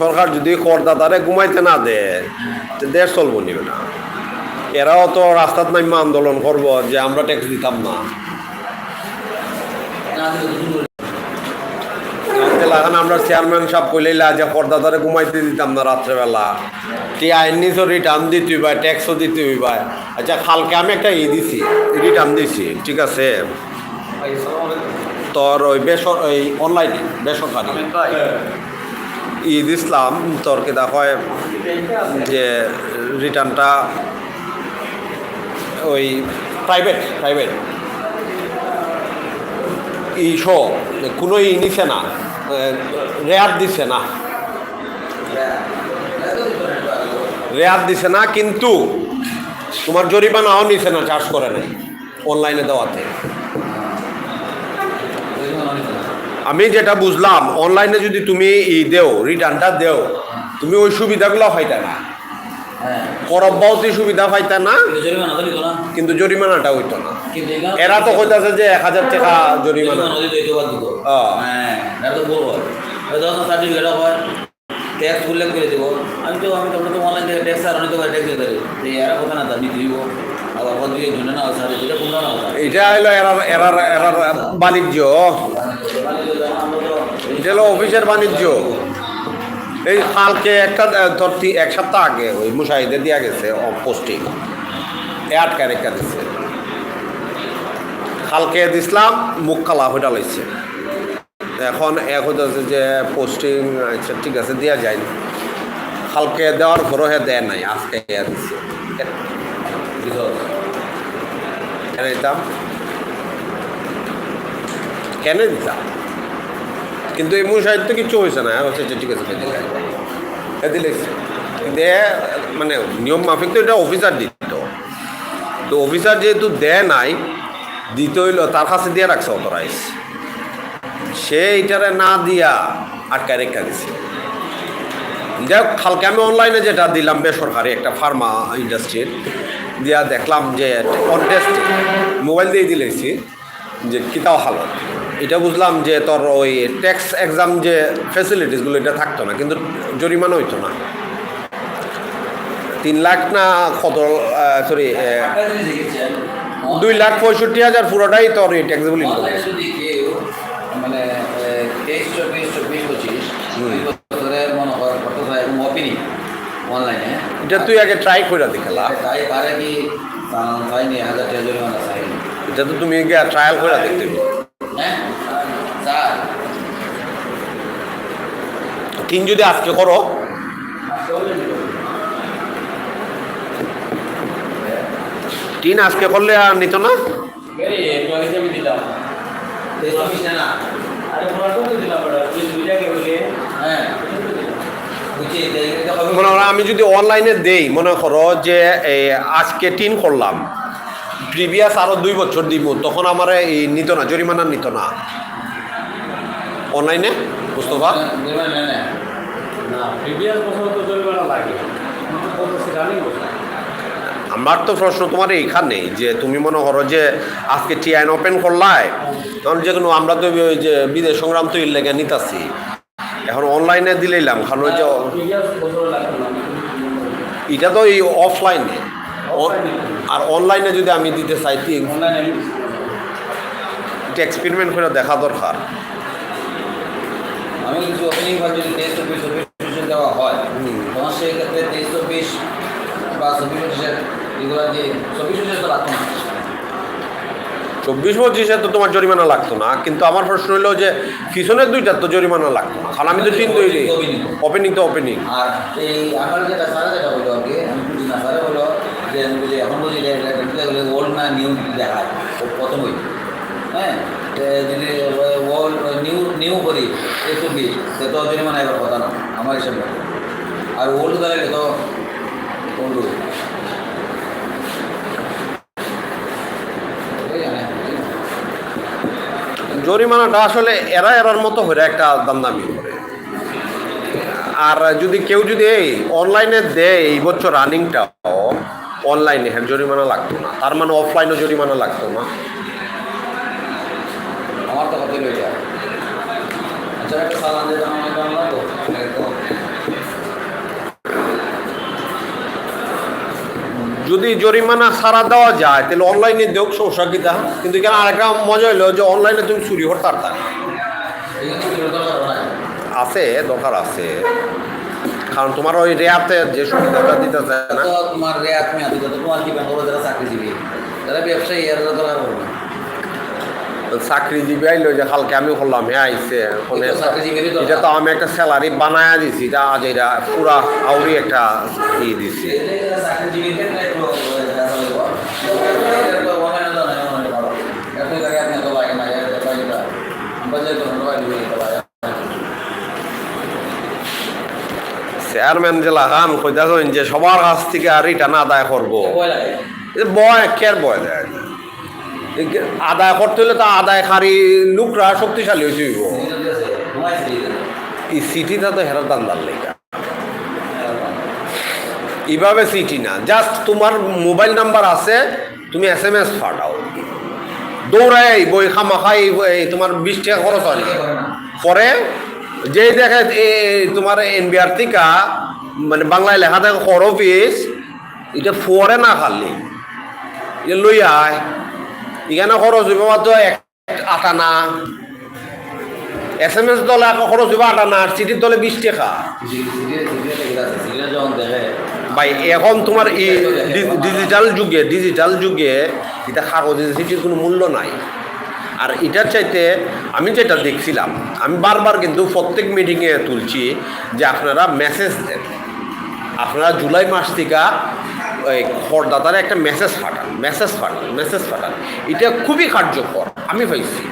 সরকার যদি করদাতারে ঘুমাইতে না দেয় দেশ চলবো নিবে না। এরাও তো রাস্তাত নাইমা আন্দোলন করব যে আমরা ট্যাক্স দিতাম না। আমরা চেয়ারম্যান সাহেব কইলাইলা যে করদাতারে ঘুমাইতে দিতাম না রাত্রেবেলা। টি আইন নিছো রিটার্ন দিতে হইবা ট্যাক্সও দিতে হইবা। আচ্ছা কালকে আমি একটা ই দিছি রিটার্ন দিছি, ঠিক আছে? তোর ওই বেসর ওই অনলাইনে বেসরকারি। ঈদ ইসলাম তোর কেদা হয় যে রিটার্নটা ওই প্রাইভেট প্রাইভেট ই শো কোনো ই নিছে না রেয়ার দিছে না। রেয়ার দিছে না, কিন্তু তোমার জরিমানাও নিছে না, চার্জ করে নাই অনলাইনে দেওয়াতে। আমি যেটা বুঝলাম অনলাইনে যদি তুমি ই দেও রিটার্নটা দেও তুমি ওই সুবিধাগুলো পাইতে না। করব্বাওতে সুবিধা পাইতে না কিন্তু জরিমানাটা হইতো না। এরা তো কইতাছে যে এক হাজার টাকা জরিমানা। হ্যাঁ। ট্যাক্স উল্লেখ করে দেবো। আমি তো আমি তো অনলাইন থেকে ট্যাক্স আর অনেক ট্যাক্স দিতে পারি। এরা কথা না দাবি দিব আবার দিয়ে না স্যার এটা কোনটা না কথা এটা হইল এরার এরার এরার বাণিজ্য। এটা হলো অফিসের বাণিজ্য। এই কালকে একটা আহ, ধর এক সপ্তাহ আগে ওই মুশাহিদে দিয়া গেছে পোস্টিং অ্যাড ক্যারেক্টার দিচ্ছে কালকে দিছিলাম মুখ কালা হইটা লাইছে। এখন এক হইতেছে যে পোস্টিং আচ্ছা ঠিক আছে দেওয়া যায় না কালকে দেওয়ার পরও দেয় নাই আজকে দিচ্ছে কেন দিতাম? কেন দিতাম? কিন্তু এই মুশাহিদ তো কিছু হয়েছে না। হচ্ছে ঠিক আছে দে মানে নিয়ম মাফিক তো এটা অফিসার দিত। তো অফিসার যেহেতু দেয় নাই, দিতে হইল, তার কাছে দিয়ে রাখছে অথরাইজ সে এইটারে না দিয়া আটকায় রেখা দিছে। যাই কালকে আমি অনলাইনে যেটা দিলাম বেসরকারি একটা ফার্মা ইন্ডাস্ট্রির দিয়া দেখলাম যে কন্টেস্ট মোবাইল দিয়ে দিলেছি, যে কিতাও হালো এটা বুঝলাম যে তোর ওই ট্যাক্স এক্সাম যে ফেসিলিটিসগুলো এটা থাকতো না কিন্তু জরিমানা হইতো না। তিন লাখ না কত সরি দুই লাখ পঁয়ষট্টি হাজার পুরোটাই তোর এই ট্যাক্সেবল ইনকাম মানে তেইশ চব্বিশ চব্বিশ পঁচিশ মনে হয় অনলাইনে? এটা তুই আগে ট্রাই করে দেখালা কি চাইনি হাজার টাকা জরিমানা চাইনি এটা তো তুমি ট্রায়াল করে দেখতে। হ্যাঁ স্যার তিন যদি আজকে করো। তিন আজকে করলে আর নিত না? মনে করো আমি যদি অনলাইনে দেই, মনে করো যে আজকে টিন করলাম। প্রিভিয়াস আরও দুই বছর দিব, তখন আমার এই নিত না, জরিমানা নিত না। অনলাইনে মুস্তফা আমার তো প্রশ্ন তোমার এইখানে যে তুমি মনে করো যে আজকে টি আইন ওপেন করলাই তখন যে কোনো আমরা তো ওই যে বিদেশ সংগ্রাম তো লেগে নিতাছি। এখন অনলাইনে দিলাম কারণ ওই যে এটা তো এই অফলাইনে আর অনলাইনে যদি আমি দিতে চাই এক্সপেরিমেন্ট করে দেখা দরকার। আমি কিছু ওপেনিং বা যদি তেইশ চব্বিশ চব্বিশ দেওয়া হয় তখন সেই ক্ষেত্রে তেইশ চব্বিশ বা চব্বিশ পঁচিশের এগুলো দিয়ে চব্বিশ পঁচিশে তো চব্বিশ পঁচিশে তো তোমার জরিমানা লাগতো না কিন্তু আমার প্রশ্ন হলো যে পিছনের দুইটার তো জরিমানা লাগতো না কারণ আমি তো তিন তৈরি ওপেনিং তো ওপেনিং আর এই আমার যেটা সারা যেটা আর কি আমি বুঝি না সারা বলল যে আমি বলি এখন বুঝি ওল্ড না নিউ দেখায় ও প্রথম বই হ্যাঁ যদি নিউ নিউ করি এই ছবি সে তো জরিমানা এবার কথা না আমার হিসাবে আর ওল্ড দাঁড়ালে তো ওল্ড জরিমানাটা আসলে এরা এরার মতো হয়ে একটা দামদামি করে। আর যদি কেউ যদি এই অনলাইনে দেয় এই বছর রানিংটাও অনলাইনে হ্যাঁ জরিমানা লাগতো না। তার মানে অফলাইনে জরিমানা লাগতো না। আমার তো হতে যদি জরিমানা সারা দেওয়া যায় তাহলে অনলাইনে দেখ সমস্যা কি তা? কিন্তু এখানে আরেকটা মজা হইল যে অনলাইনে তুমি চুরি হওয়ার তার আছে দরকার আছে। কারণ তোমার ওই রেয়াতে যে সুবিধাটা দিতে চায় না তোমার রেয়াত মেয়াদি তোমার কি ব্যাংক চাকরিজীবী তারা ব্যবসায়ী এর দরকার করবে চাকরিজীবী আইলো যে কালকে আমি করলাম হ্যাঁ আইসে এটা তো আমি একটা স্যালারি বানায়া দিছি এটা আজ এটা পুরা আউরি একটা ই দিছি। চেয়ারম্যান যে লাগান কইতাছেন যে সবার কাছ থেকে আর রিটার্ন আদায় করব। বয় কেয়ার বয় দেয়? কে- আদায় করতে হলে তো আদায়কারী লোকরা শক্তিশালী হয়েছে এই সিটিটা তো হেরার দান্দার লেগা। এইভাবে সিটি না, জাস্ট তোমার মোবাইল নাম্বার আছে, তুমি এস এম এস পাঠাও দৌড়াই বই খামা খাই এই তোমার বিশ টাকা খরচ হয়। পরে যে দেখে তোমার এনবিআর টিকা মানে বাংলায় লেখা থাকে অফিস এটা পরে না খালি। লই আয়। এখানে খরচ হইব মাত্র এক আটানা। এস এম এস দলে খরচ হইব আটানা আর সিটির দলে বিশ টাকা। ভাই, এখন তোমার এই ডিজিটাল যুগে ডিজিটাল যুগে এটা কাগজের চিঠির কোনো মূল্য নাই। আর এটার চাইতে আমি যেটা দেখছিলাম, আমি বারবার কিন্তু প্রত্যেক মিটিংয়ে তুলছি যে আপনারা মেসেজ দেন। আপনারা জুলাই মাস থেকে ওই খরদাতারে একটা মেসেজ পাঠান মেসেজ পাঠান মেসেজ পাঠান। এটা খুবই কার্যকর, আমি পাইছি।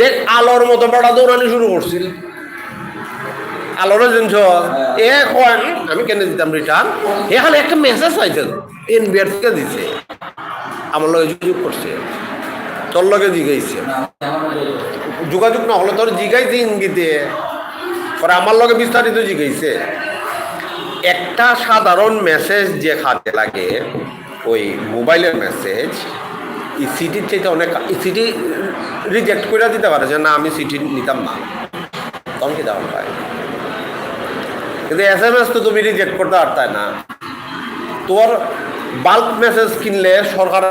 দেখ, আলোর মতো পাড়া দৌড়ানি শুরু করছিল। আলোরে জিনিস এ কন আমি কেন দিতাম রিটার্ন এ খালি একটা মেসেজ পাইছে, এনবিআর থেকে দিছে। আমার লগে যোগাযোগ করছে। তোর লগে জিগাইছে। যোগাযোগ না হলে তোর জিগাইছে ইঙ্গিতে। পরে আমার লগে বিস্তারিত জিগাইছে। একটা সাধারণ মেসেজ যে খাতে লাগে, ওই মোবাইলের মেসেজ সিটির চাইতে অনেক সিটি রিজেক্ট করে দিতে পারে যে, না, আমি সিটি নিতাম না। তখন কি দাম পায় কিন্তু এস এম এস তো তুমি রিজেক্ট করতে পারতাই না। তোর বাল্ক মেসেজ কিনলে সরকার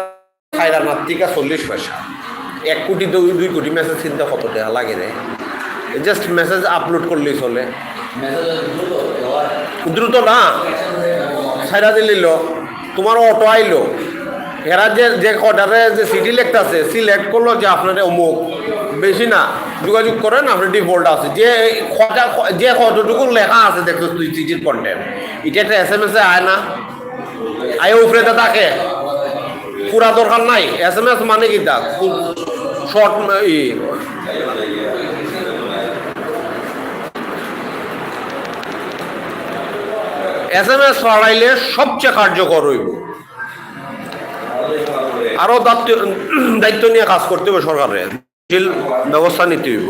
খাইরানার টিকা চল্লিশ পয়সা। এক কোটি, দুই কোটি মেসেজ কিনতে কত টাকা লাগে রে? জাস্ট মেসেজ আপলোড করলেই চলে। দ্রুত না। সাইডা দিলিল। তোমার অটো আইলো। এরা যে যে কটারে যে সিটি লেখতেছে সিলেক্ট করল যে আপনার অমুক। বেশি না। যোগাযোগ করেন আপনার ডিফল্ট আছে। যে কটা যে কতটুকু লেখা আছে দেখছ তুই সিটির কন্টেন্ট এটা একটা এস এম এস আয় না। আয় উপরে থাকে। পুরা দরকার নাই। এস এম এস মানে কি তা? Short E S M S ছড়াইলে সবচেয়ে কার্যকর হইব। আরও দায়িত্ব নিয়ে কাজ করতে হবে সরকারের ব্যবস্থা নিতে হইব।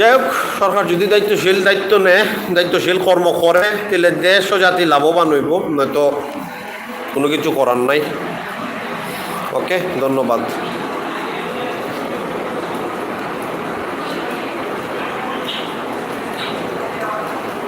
যাই হোক, সরকার যদি দায়িত্বশীল দায়িত্ব নেয়, দায়িত্বশীল কর্ম করে, তাহলে দেশ ও জাতি লাভবান হইব। নয়তো কোনো কিছু করার নাই। ওকে ধন্যবাদ।